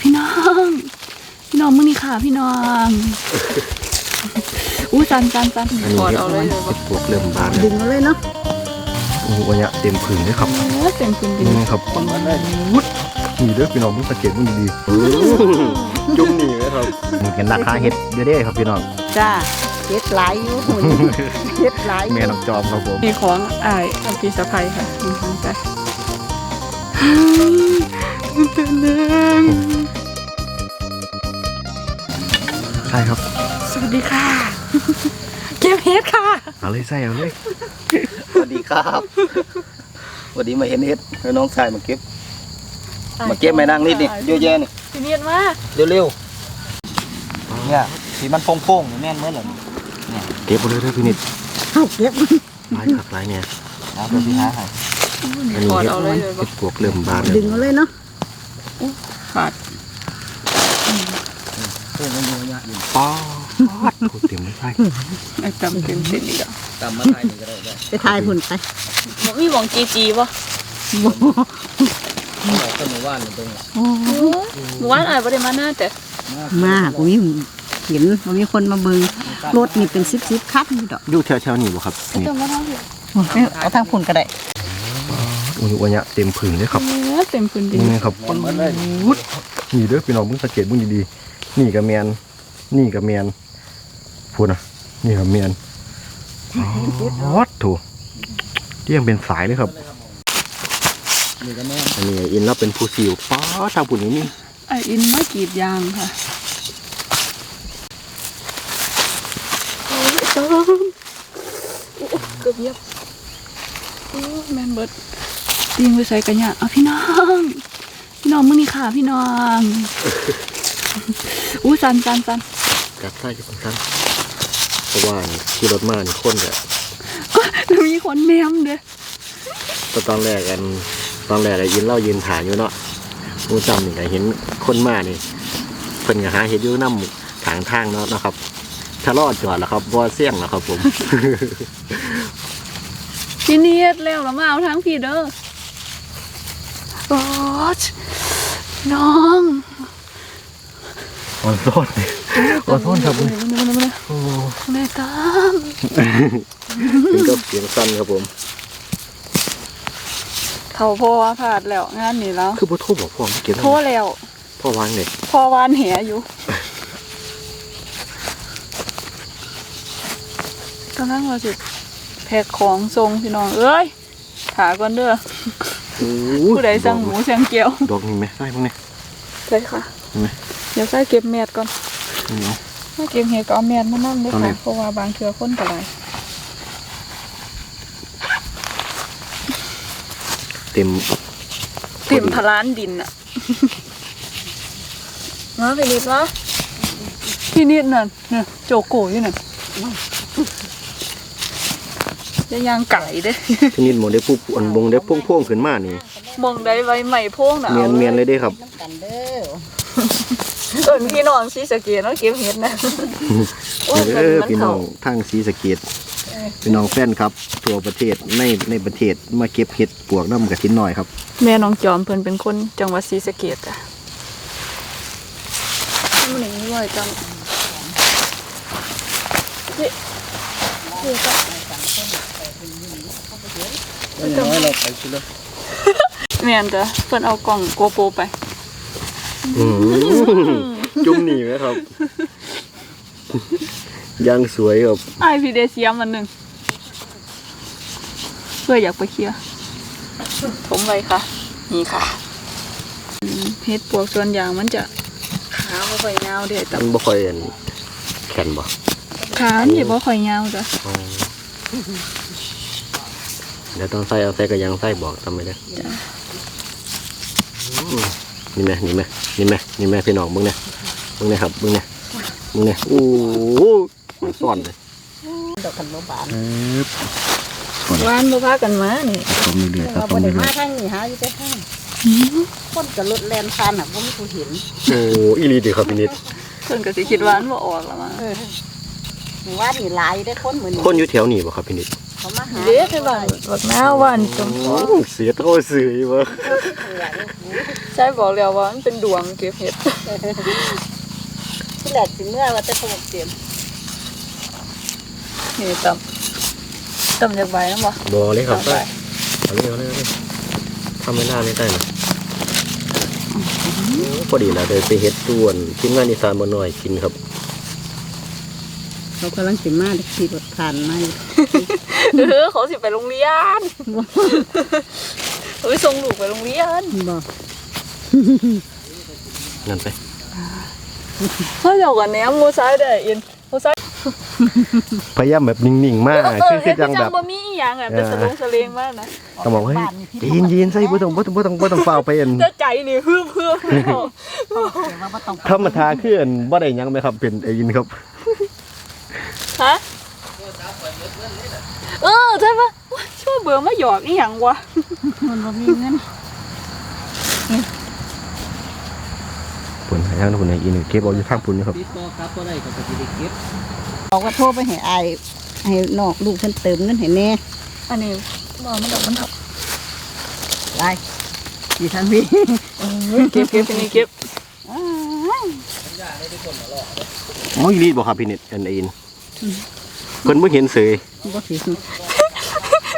พี่น้อง พี่น้องมึงนี่ค่ะ พี่น้องอู้สันสันสันอันนี้ถอดเห็ดเอาเลยเลยเห็ดปวกเริ่มบานดึงเอาเลยเนาะโอ้โหวันนี้เต็มผืนเลยครับโอ้เต็มคุณดินี่ครับวุดนี่เด้อพี่น้องมึงสังเกตมึงดีๆจุ่มนี่เลยครับนี่เป็นราคาเห็ดเยอะเด้ครับพี่น้องจ้าเฮ็ดหลายอยู่หุ่นเฮ็ดหลายอยู่แม่น้องจอมครับผมมีของอ้ายกับพี่สะพายค่ะมีของใจตื่นเต้นใช่ครับ สวัสดีค่ะ เก็บเฮดค่ะ เอาเลยใส่เอาเลยสวัสดีครับสวัสดีมาเห็นเฮ็ดให้น้องชายมาเก็บ มาเก็บไม่นั่งนิดนี่เยอะแยะนี่พี่เนียนมากเร็วๆเนี่ยสีมันโป่งๆนี่แม่นเหมือนเหรอเก็บเอาเลยเด้อพี่นิดเอาเก็บหลายขักหลายเนี่ยนะเดี๋ยวพี่หาให้อันนี้เห็ดเอาเลยเลยเห็ดปวกเริ่มบานดึงเอาเลยเนาะ ขาดเพื่อนมันอยู่เนี่ยอยู่ป๊อดโคตรเต็มเลยใช่ไอ้จำเต็มเส้นอีกอะตามมาถ่ายนี่ก็ได้ได้ไปทายหุ่นไปมีหมองจีจีป่ะเอาต้นหมู่บ้านนี่ตรงนี้หมู่บ้านอ้ายบ่ได้มาหน้าแต่มาผมมีเห็นผมมีคนมาเบิ่งรถนี่เป็นสิบสิบคันอยู่ดอกอยู่แถวๆนี้บ่ครับนี่จำว่าเท่าไหร่เอาทางพุ่นก็ได้โอ้ยวันนี้เต็มผืนเลยครับเนื้อเต็มคุณดินี่ครับคนเหมือนเลยวุดนี่เด้อพี่น้องมึงสังเกตมึงดีๆนี่กับแมนนี่กับแมนพูดนะนี่กับแมนฮอตถูเรียงเป็นสายเลยครับนี่ก็แม่นอันนี้อินแล้วเป็นผู้ซิวป้าทางปุ่นนี้นี่ไออินมากรีดยางค่ะโอ้ยเติมโอ้เกือบเหยียบโอ้แมนเบิร์ด ตีงไปใส่กันเนี่ยเอาพี่น้อง พี่น้องมึงนี่ค่ะ พี่น้องอู้สันสันสันกัดไส้กับท่านเพราะว่าขี่รถมานี่คนแบบมีคนแนมเด้อตอนแรกกันตอนแรกไอ้อินเล่ายืนถ่ายอยู่เนาะมูจำหนึ่งก็เห็นคนมานี่เพิ่นก็หาเห็ดอยู่น้ำทางทางเนาะนะครับถ้ารอดจอดแล้วครับบ่เสี่ยงแล้วครับผมพี่เนียดแล้วแล้วมาเอาทั้งพี่เด้อ โอ้ยน้องขอโทษขอโทษครับผมมาเลยมาเลยโอ้แม่ตามถึงกับเสียงสั้นครับผม เขาพอผ่าดแล้วงานนี้แล้ว คือพ่อโทษบอกพ่อไม่เก็บโทษแล้ว พ่อวางเด็กพอวานแหอยู่กำลังว่าสิแพ็คของทรงพี่น้องเอ้ยถาก่อนเด้อ ผู้ใดสั่งหมูสั่งเกี๊ยวดอกนี่ไหมใช่มั้งเนี่ยใช่ค่ะเห็นไหมเดี๋ยวใส่เก็บแมดก่อนนี่เอาถ้าเก็บเห็ดก็เอาแมดมานั่งด้วยเอาแมค่ะดเพราะว่าบางเทือคนกระไรเต็มติ่มพลานดินอะมาพี่นิดวะพี่นิดนั่นเนี่ยโจโกอยู่นั่น จะยางไก่เด้ที่นี่หมดได้ปุ๊บอันบงได้พ่วงพ่วงๆขึ้นมานี่มองได้ไว้ใหม่โพงน่ะเมียนอาเมียนเลยเด้ครับน้ำกันเด้อเอิ้นพี่น้องซีสะเกตเนาะเก็บเห็ดนะโอ้ยเอมันอมันพี่น้เขาองทางศรีสะเกดพี่น้องแฟนครับทั่วประเทศในในประเทศมาเก็บเห็ดปวกน้ำกระทินหน่อยครับ แม่น้องจอมเพิ่นเป็นคนจังหวัดศรีสะเกษอะมันนี่ว่าจังเฮ้ยเฮ้ย จ้ะน้อยเราไปชิลยแม่นจ้ะเพิ่นเอากล่องโกโปรไป จุ่มหนีไหมครับ ยังสวยครับไอพีเดเซียมอันหนึ่งเพื่ออยากไปเคลียร์ผมไว้ค่ะ นี่ค่ะเฮ็ดปวกส่วนยางมันจะขาบ่ค่อยยาวเด้แต่มันบ่ค่อยันแข็งบ่ขามันสิบ่ค่อยยาวจ้ะ เดี๋ยวต้องใส่เอาใส่กระยังใส่บอกทำไมได้อืมนี่ไหมนี่ไหมนี่ไหมนี่ไหมพี่น้องมึงเนี่ยมึงเนี่ยครับมึงเนี่ยมึงเนี่ยโอ้โหมันซ่อนเลยดอกกันบ่บานวานบ่พากันมานี่ต้มเรื่อยๆครับเราต้บ่มได้เรื่มาอยทางนี้หาอยู่แต่ทางคนกับรถแลนผ่านน่ะบ่มีผู้เห็นๆโอ้อีหลีเดีครับพี่นิดเพิ่นก็สิคิดว่ามันบ่ออกละมั้งเออหมู่บ้านนี่หลายได้อคนมื้อนี้คนอยู่แถวนี้บ่ครับพี่นิด เขามาหาเด้คือบ้านบักนาวบ้านจมโอ้เสียโทษสื่อบ่เหลืองใช่บอกแล้วว่ามันเป็นดวงเก็บเห็ดที่แหลกสิเมื่อว่าจะขมเตรียมนี่ตำตำจากใบนะบ่บอเลยครับได้เอาเลยเอาเลยเอาเลยทำไม่ได้ไม่ได้นะพอดีแล้วเดี๋ยวไปเฮ็ดส่วนทีมงานอีสานบ่น้อยกินครับเขากำลังสิมาได้ขี่รถผ่านมาอยู่ เออเขาสิไปโรงเรียนเฮ้ยส่งลูกไปโรงเรียนบ่นั่นไปเฮ้ยเดี๋ยวก่อนแหนมโมซ้ายได้อินโมซ้ายพยายามแบบนิ่งๆมากเออคือเฮ็คืดอจังจัแบงบบ่มีอีหยังอะเป็นสลงสเลงมากนะต้องบอกว่าเฮ้ยยีนยีนใส่บ่ต้องบ่ต้องบ่ต้องบ่ต้องเฝ้าไปอันเจ้าใจนี่ฮึบฮึบเดี๋ยวว่าบ่ต้องธรรมทาคืออันบ่ได้หยังไหมครับเป็นไอ้ยินครับฮะ เออใช่ปะช่วยเบื่อมาหยอกอีหยังวะมันบ่มีเงินปุ่นให้ทางปุ่นให้อีนเก็บเอาอยู่ทางปุ่นนี่ครับติดต่อครับก็ได้ก็จะได้เก็บบอกว่าโทรไปให้อายให้นอกลูกเพิ่นเติมเงินให้แน่อันนี้บอกมันดอกมันดอกได้อยู่ทางพี่เก็บเก็บอันนี้เก็บอ้าวอ๋ออีรีดบ่ครับพี่เน็ตอันไอ้อิน เพิ่นบ่เห็นเสยบ่สิ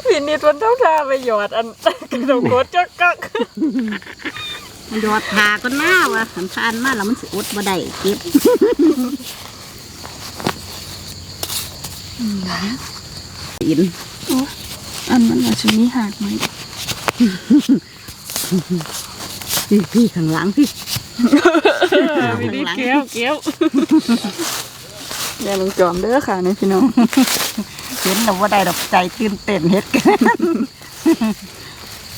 พี่นิดวันเท่าทาไปหยอดอันกระโดดโคตรจักกักมันยอดทาก็น่าว่ะหันทานมาแล้วมันสิอดบ่ได้เก็บอินอันมันอาจจะมีหักไหมพี่พี่ข้างหลังพี่พี่นิดเกี้ยวเกี้ยว อย่าลงจอมเด้อค่ะนี่พี่น้อง เห็นแล้วว่าได้ดอกใจตื่นเต้นเฮ็ดกัน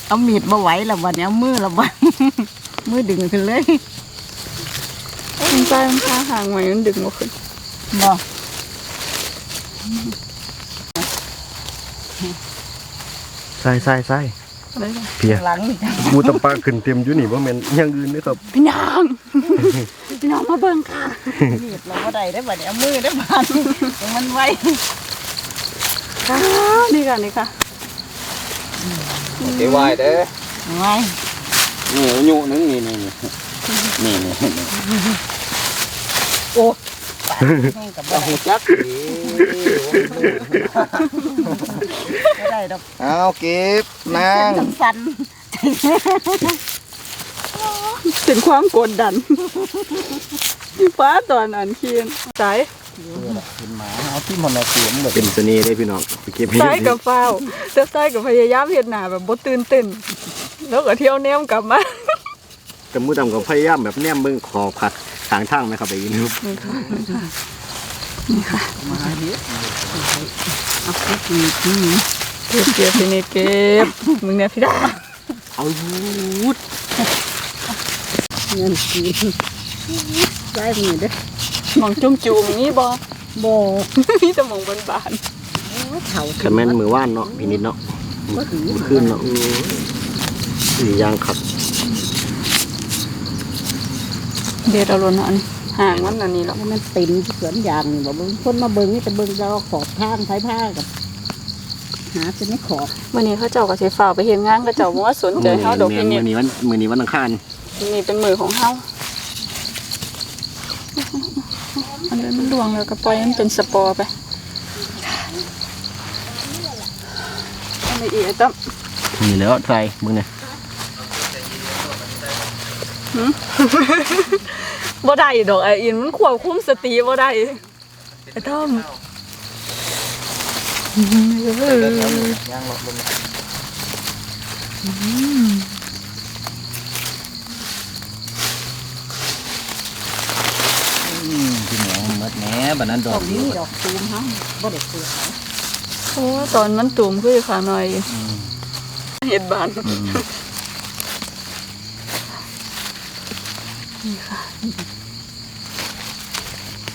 เอามีดมาไหวแล้ววันนี้เอามือแล้ววันมือดึงขึ้นเลยมันใจมันพาห่างไว้มันดึงมาขึ้นบ่ใส่ใส่ใส่ได้จ้ะ เพียหลังนี่จ้ะบูตำปลาขึ้นเต็มอยู่นี่บ่แม่นอย่างอื่นเด้อครับ พี่น้องพี่น้องมาเบิ่งค่ะมีดเราว่าได้ได้อบัดนี้เอามือได้อบานยังมันไวค่ะนี่ค่ะนี่ค่ะเดี๋ยวไหวเด้อไวนี่อยู่นึงนี่นี่นี่นี่นี่โอ้ แห้งกับบ่หูจักได้ดอกเอาเก็บนางสันเป็นความกดดันฟ้าตอนอันเคียนสายเป็นหมาเอาที่มันเอาเสียงแบบเป็นเสน่ห์ได้พี่น้องไปเก็บให้สายกับเฝ้าวแต่สายกับพยายามเฮ็ดหน้าแบบบ่ตื่นเต้นแล้วก็เที่ยวแนมกลับมาแต่มือดำก็พยายามแบบแนมเบิ่งขอบผัด ทางทางไหมครับไอ้อินครับมาเฮ็ดเอาเก็บมีดนี่เก็บเก็บพี่นิดเก็บมึงเนี่ยพี่ดาเอายุดเงินกินได้มือเด้อหมองจุ่มจูมนี่บ่บ่มีแต่หมองบนบานเฒ่าคันแม่นมือว่านเนาะพี่นิดเนาะบ่ถือมือขึ้นเนาะโอ้ยสียางขัด เด็ดเอาลนอันห่างมันอันนี้แล้วให้มันเต็มที่สวนยางนี่บ่เบิ่งคนมาเบิ่งนี่แต่เบิ่งเราขอบทางไผผ้ากับหาจะไม่ขอบวันนี้เขาเจ้าก็สิฝ่ากไปเฮ็ดงานเขาเจ้าบ่ว่าสนใจเฮาดอกมืพี่นิอดนี้วันมือนี้วันอังคารนี่เป็นมือของเฮาอันนั้นมันดวงแล้วก็ปล่อยให้มันเป็นสปอร์ไปอันนี้อีกไอ้ตั้มนี่แล้วใส่มึงเนี่ย บ่ได้ดอกไอ้อินมันควบคุมสติบ่ได้ไอ้ตั้มย่างหลอกลงพี่หมอมัดแหนบัดนั้นดตอรกงเดียนี้วดอกตูมเฮาบ่ได้เปลือกเอาโอ้ตอนมันตุ่มคือขาหน่อยเห็ดบาน นี่ค่ะ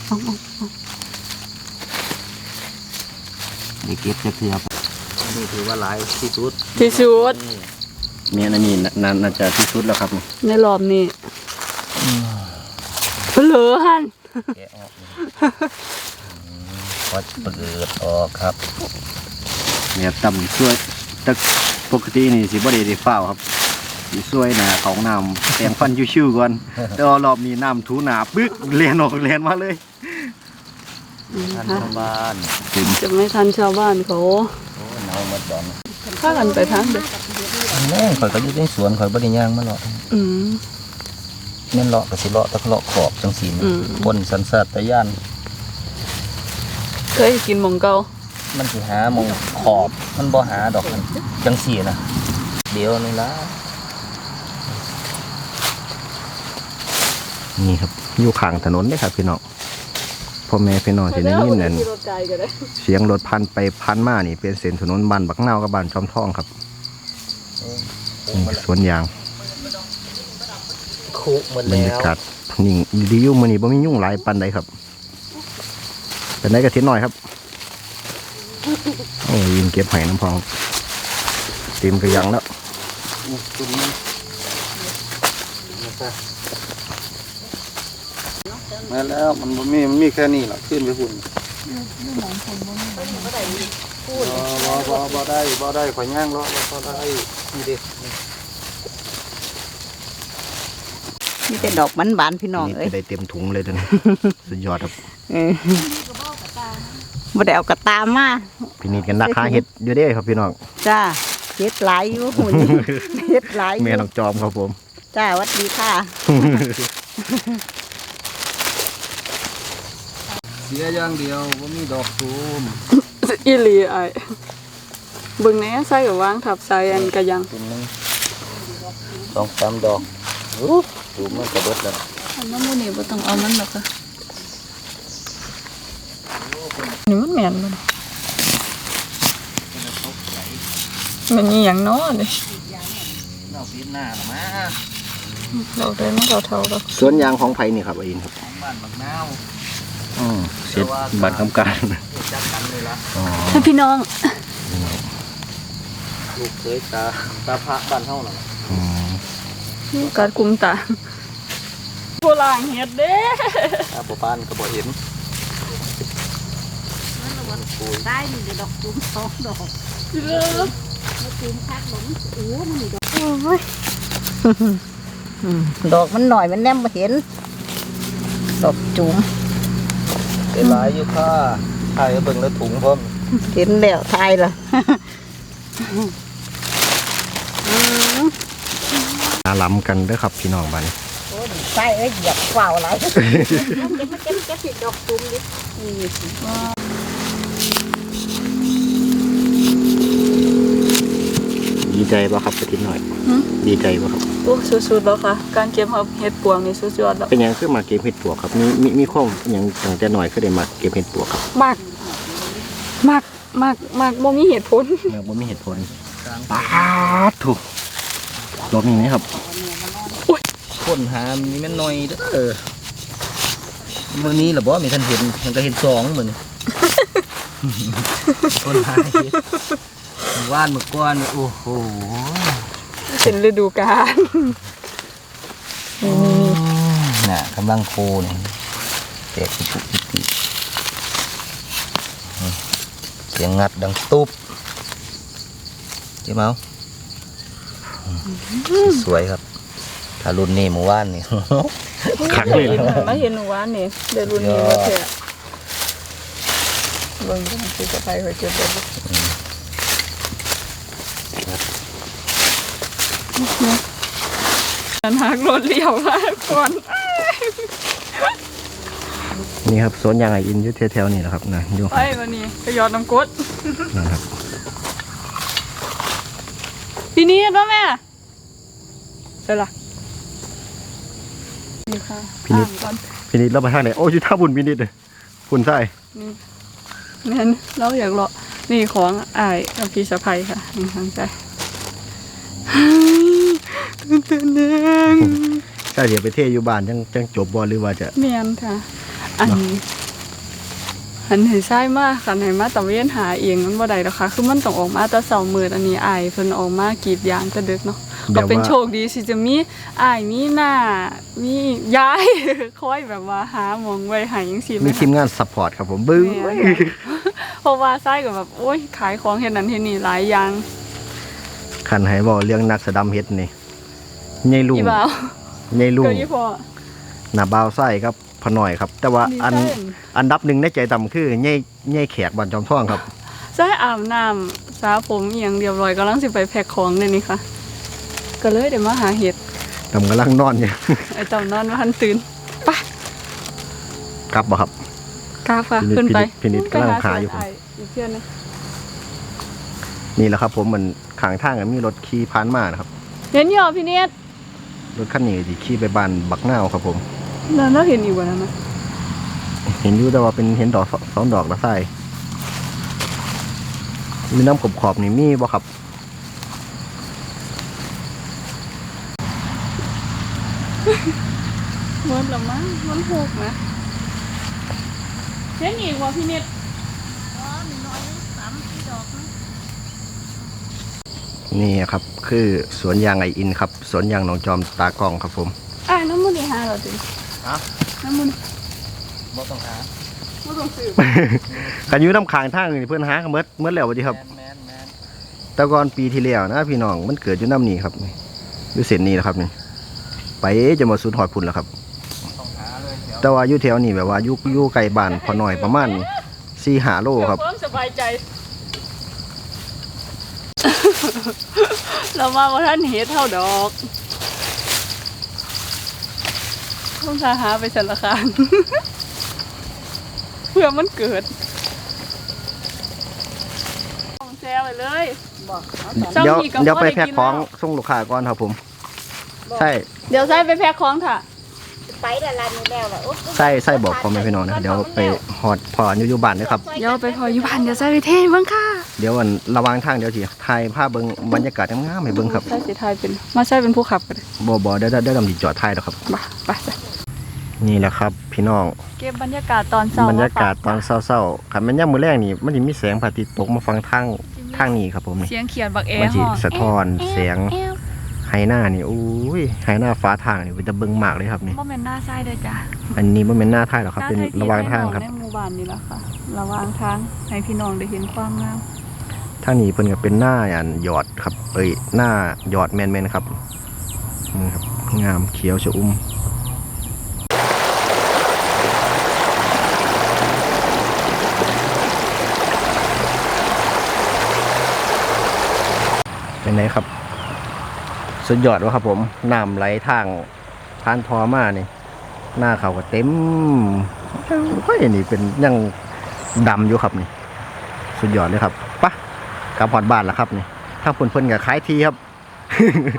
เอาเอาเอานี่เก็บเทียบนี่ถือว่าหลายที่สุดที่สุดเมียนอันนี้น่าน่าจะที่สุดแล้วครับนี่ในรอบนี้เผลอหันแกะออกพอเปิดออกครับแบบต่ำช่วยแต่ปกตินี่สิบ่ได้ได้ฟ้าวครับ สีสวยนะของน้ำแต่งฟันชิวๆก่อนแต่ว่ารอบนี้น้ำถูหนาปึ๊กเลียนออกเลียนมาเลยท่านชาวบ้านจะไม่ทันชาวบ้านเขาโอ้หนาวหมดดอนพากันไปทางเด็กแม่ข่อยก็อยู่ในสวนข่อยบ่ได้ย่างมาหรอกอืมแม่นเลาะก็สิเลาะแตะเลาะขอบจังซี่นะอืมบนสันสัตตะย่าน เคยกินหมองเกามันสิหาหมองขอบ มันบ่หาดอกมันจังซี่นะเดี๋ยวนี่ล่ะ นี่ครับอยู่ข้างถนนเลยครับพี่น้องพ่อแม่พี่น้องที่ได้ยินนั่นขี่รถไกลก็ได้เสียงรถพันไปพันมานี่ เป็นเส้นถนนบ้านบักนาวกับบ้านจอมทองครับนี่สวนยางคุหมดบรรแล้ยาวกาศนิ่งดีอยู่มื้อนี้บ่มียุ่งหลายปานใดครับเป็นไดก็ทิศหน่อยครับโอ้ยยินเก็บไห้น้ำพองเต็มกระยังแล้ว มาแล้วมันบ่มีมันมีแค่นี้ล่ะขึ้นไปหุ่นบ่บ่บ่ได้บ่ได้ข่อยย่างเลาะบ่ได้นี่เด้มีแต่ดอกมันบานพี่น้องนี่เอ้ยจะได้เต็มถุงเลยตอนนี้สุดยอดครับเออบ่ได้เอากระตามมาพี่นิดกันนักหาเห็ดอยู่เด้ครับพี่น้องจ้าเฮ็ดหลายอยู่หุ่นเฮ็ดหลายอแม่ยู่น้องจอมครับผมจ้าหวัดดีค่ะเสียอย่างเดียวบ่มีดอกตูมอีหลีไอ้เบิ่งแหน่ใส่กับวางทับใส่อันกะยังตูมนึงสองสามดอกโอ้ตูมมันก็เบิดแล้วอันนั้นบ่นี่บ่ต้องเอามันหรอกค่ะนี่มันแม่นมันมันอีหยังเนาะนี่นอกปีหน้าละมาเราได้มันเท่าๆดอกสวนยางของไผ่นี่ครับอาอินครับของบ้านบางนาวอือ เสร็จบัตรคำการจัดกันเลยล่ะอ๋อให้พี่น้องลูกเคยตาตาพระบ้านเฮาน่ะอืมการกุมตาโบราณเฮ็ดเด้ตาบ่ปานก็บ่เห็นได้นี่เดี๋ยวดอกจุ้มสองดอกเด้อจุ้มคักหลงโอ้มันนี่ดอกโอ้ยดอกมันหน่อยมันแนมบ่เห็น ดอกจุ้ม ได้หลายอยู่ค่ะถ่ายให้เบิ่งแล้วถุงพร้อมเห็นแล้วทายล่ะอาล้ำกันเด้อครับพี่น้องบ้านโอ้ยใส่เอ้ยเหยียบเปล่าอะไรเก็บมาเก็บเก็บผิดดอกจุ้มดินี่สิ ดีใจป่ะครับกระทินหน่อยดีใจป่ะครับ โอ้สุดๆแล้วค่ะ การเก็บเห็ดปวงนี่สุดยอดแล้วเป็นหยังขึ้นมาเก็บเห็ดปวกครับมีมีมีข้อหยังตั้งแต่หน่อยก็ได้มาเก็บเห็ดปวกครับมากมากมากมากบ่มีเหตุผล แม่บ่มีเหตุผลปาดถูกดอกนี้นะครับคนหามีแม่นน้อยเด้อมื้อนี้ล่ะบ่มีท่านเห็นมันก็เห็นสองมื้อนี้คนหาเห็ด ว่านเมื่อก่อนนี่โอ้โหเป็นฤดูกาลน่ะกำลังโคนี่แตกปิปุปิตินี่เสียงงัดดังตุ๊บเจ๊เมาสวยครับ ถ้ารุ่นนี้หมู่บ้านนี่ขังเลยเห็นมาเห็นหนูว่านี่ได้รุ่นนี้ว่าแท้เบิ่งจังสิจะไปไว้เก็บได้ บ่อันหักรถเลี้ยวมาก่อนนี่ครับสวนยางไออินอยู่แถวๆนี่แหละครับนะอยู่ไปวันนี้ไปยอดน้ำกรดนะครับปีนี้ป่ะแม่ใช่ละนี่ค่ะพี่นิดอ่านก่อนพี่นิดเราไปทางไหนโอ้ยอยู่ท่าบุญพี่นิดเลยคุณใช่นี่นั่นเราอยากรอนี่ของอายกับพี่สะพายค่ะนี่ทางใจ ตื่นเต้นแดงใช่เดี๋ยวไปเที่ยวอยู่บ้านจังจังจบบอลหรือว่าจะ เมียนค่ะ อันนี้อันเห็นใช่มากค่ะไหนมาตะเวนหาเองมันบ่ได้แล้วค่ะ คือมันต้องออกมาแต่เสาร์มืดอันนี้อายเพิ่นออกมากรีดยางจะดึกเนาะแบก็บเป็นว่าโชคดีสิจะมีอายมีหน้ามียายคอยแบบว่าหาหมองไว้ใหายังสิมีแม่ทีมงานซัพพอร์ตครับผมบึ้งแม่นเพราะว่าไส้กับแบบโอ้ยขายของเห็นนั้นเห็นนี่หลายอย่างคันให้บอกเรื่องนักสะดำเฮ็ดนี่ ใหญ่ลุงอีบ่าวใหญ่ลุงเกิดยี่พอ หน้าบ่าวไส้ครับพอหน่อยครับ แต่ว่าอันดีไซน์อันดับหนึ่งในใจต่ำคือใหญ่ใหญ่แขกบ้านจอมท่องครับใส่อาบน้ำสระผมอหย่างเรียบร้อยกำลังสิไปแพ็คของเดี๋ยวนี้ค่ะ ก็เลยเดี๋ยวมาหาเห็ดดำกำลังนอนอยู่ ไอ้เต่านอนว่าทันตื่นไปครับบ่ครับ กราฟค่ะพินิจขึ้นไปพินิจกำลังหาอยู่ ไปอีกเพื่อนนะนี่แหละครับ ผมมันข้างทางก็มีรถขี่ผ่านมานะครับเห็นอยู่พี่เนตร ถคันนี้ที่ขี่ไปบ้านบักนาวครับผมเราเราเห็นอยู่วันนั้นนะเห็นอยู่แต่ว่าเป็นเห็นดอกสสองดอกละไส้มีน้ำขบขอบๆนี่มีบ่ครับเมื่อละมั้งมันหกนะเห็นอีกว่าพี่เนตนี่ครับ คือสวนยางไออินครับ สวนยางหนองจอมตากล้องครับผมอ้ายน้ำมันดีหาเราจริงฮะน้ำมันบ่ต้องหาไม่ต้องซื้อกันอยู่น้ำค้างทางนี่เพื่อนหากันเมื่อเมื่อแล้ววันดีครับแมนแมนแมนแต่ก่อนปีที่แล้วนะพี่น้องมันเกิดอยู่น้ำนี่ครับนี่อยู่เส้นนี้แหละครับนี่ไปจะมาสุดหอดพุ่นแล้วครับต้องหาเลยเดี๋ยวแต่ว่าอยู่แถวนี้แบบว่าอยู่อยู่ไกลบ้านพอหน่อยประมาณสี่หาโลครับเพิ่มสบายใจ เรามาว่าท่านเห็ดเท่าดอกต้องพาหาไปสารคามเพื่อมันเกิดต้องแซวไปเลยบอกเขาตอนจ้องเดี๋ยวอีกก็เดี๋ยวพอไปได้แพ็คกินของแล้วส่งลูกค้าก่อนครับผม ใช่ เดี๋ยวใส่ไปแพ็คของค่ะไปแต่ละนี้แล้วล่ะโอ๊ยใส่ใส่บอกพ่อแม่พี่น้องนะเดี๋ยวไปหอดพออยู่อยู่บ้านนะครับ เดี๋ยวไปพออยู่บ้านเดี๋ยวใส่ไปเทเบ้างค่ะ เดี๋ยววันระหวางทางเดี๋ยวสิถ่ายภาพเบิ่งบรรยากาศงามๆให้เบิ่งครับใส่สีไทยเป็นมาใส่เป็นผู้ขับกันเลยบ่บ่ได้ได้ได้ดำดิจอดถ่ายแล้วครับมาไปจ้ะนี่แหละครับ พี่น้องเก็บบรรยากาศตอนเช้าบรรยากาศตอนเศร้าๆคันแม่นยามมื้อแรกนี่มันสิมีแสงพระอาทิตย์ตกมาฟังทางทางนี้ครับผมนี่เสียงเขียนบักแอมันร์สิห้องสะท้อนแสงแอวไฮหน้านี่อุ้ยไฮหน้าฟ้าทางนี่เป็นตะเบิ่งมากเลยครับนี่บ่แม่นหน้าไส้เด้อจ้ะอันนี้บ่แม่นหน้าท้ายหรอกครับ เป็นหน้ไทยระหวางทางครับในหมู่บ้านนี่แหละค่ะระหวางทางให้พี่น้องได้เห็นความงาม ทางนี้เพิ่นก็เป็นหน้าอันหยอดครับ เอ้ยหน้าหยอดแม่นครับนี่ครับ งามเขียวชอุ่มเป็นไงครับ สุดยอดวะครับผมน้ำไหลทางผ่านทอมานี่ หน้าเขาก็เต็มเฮ้ยนี่เป็นยังดำอยู่ครับนี่ สุดยอดเลยครับ กลับพอดบ้านแล้วครับนี่ถ้าเพิ่นเพิ่นกับขายทีครับ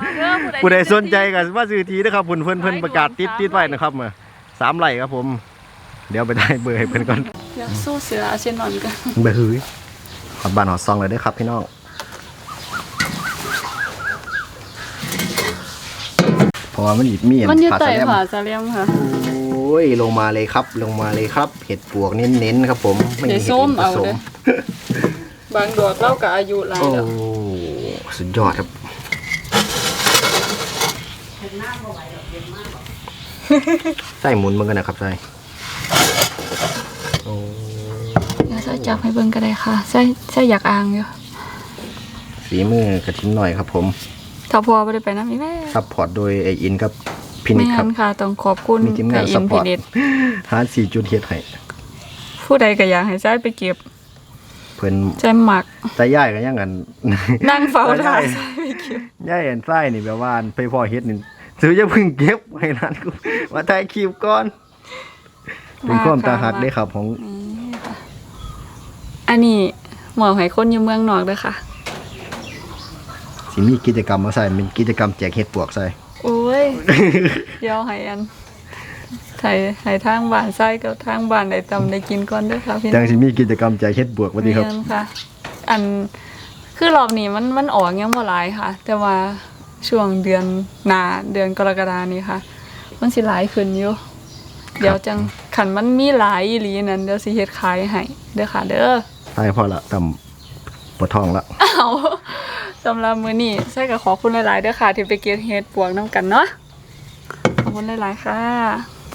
มาเด้อผู้ใดสนใจก็ว่าซื้อทีนะครับเพิ่นเพิ่นเพิ่นประกาศติดติดไว้นะครับมาสามไร่ครับผม เดี๋ยวไปได้เบอร์ให้เพิ่นก่อนอยากสู้เสืออาเซนอนกันเบอร์หือหอดบ้านหอดซองเลยเด้อครับพี่น้องเพราะว่ามันหยิบมีดมันอยู่ผ่าใต้สะแลมผาสะเลียมค่ะโอ้ยลงมาเลยครับ ลงมาเลยครับ เห็ดปวกเน้นๆครับผม ไม่มีเดี๋ยวเห็ดส้มอื่นผเอาสเด้ม บางดอกเล่ากับอายุหลายโอ้แล้วสุดยอดครับใส่หมุนมันกันนะครับใส่โอ้เดี๋ยวใส่จับให้เบิ่งก็ได้ค่ะใส่ใส่อยากอ่างอยู่ฝีมือกระทิ้นหน่อยครับผม ถ้าพอบ่ได้ไปนำอีแม่ซัพพอร์ตโดยไออินกับพินิไม่จครังั้บ นค่ะต้องขอบคุณมีทีมงานไอิซัพนพพิอร์ตนิจหาสี่จุดเฮ็ดให้ผู้ใดก็อยากให้ใส่ไปเก็บเพิ่นใส่หมักใจย่ายกันยังกันนั่งเฝ้าได้ถ่ายใส่ไปเก็บย่ายเห็นไส้นี่แบบว่าไปพอเฮ็ดนี่ซื้อจะพึ่งเก็บให้ร้านกูมาถ่ายคลิปก่อนเป็นความตาหักได้ครับของนี่ค่ะอันนี้หมอให้คนอยู่เมืองนอกเด้อค่ะสิมีกิจกรรมมาใส่เป็นกิจกรรมแจกเห็ดปวกใส่โอ้ยเดี๋ยวให้อัน ไทยให้ทางบ้านไส้กับทางบ้านได้ตำได้กินก่อนเด้วยค่ะพี่น้จัองงสิมีกิจกรรมแจกเห็ดปวกวันนี้ครับเรียนค่ะ อันคือรอบนี้มันมันออกยังบ่หลายค่ะ แต่ว่าช่วงเดือนหน้าเดือนกรกฎานี้ค่ะ มันสิหลายขึ้นอยู่เดี๋ยวจังขันมันมีหลายอีหลีนั้นเดี๋ยวสิเฮ็ดขายให้เด้อค่ะ เด้อใช่พอละตำปวดท้องละเอาสำหรับมื้อนี้ใส่ก็ขอบคุณหลายๆเด้อค่ะ ที่ไปเก็บเฮ็ดปวกน้ำกันเนาะขอบคุณหลายๆค่ะ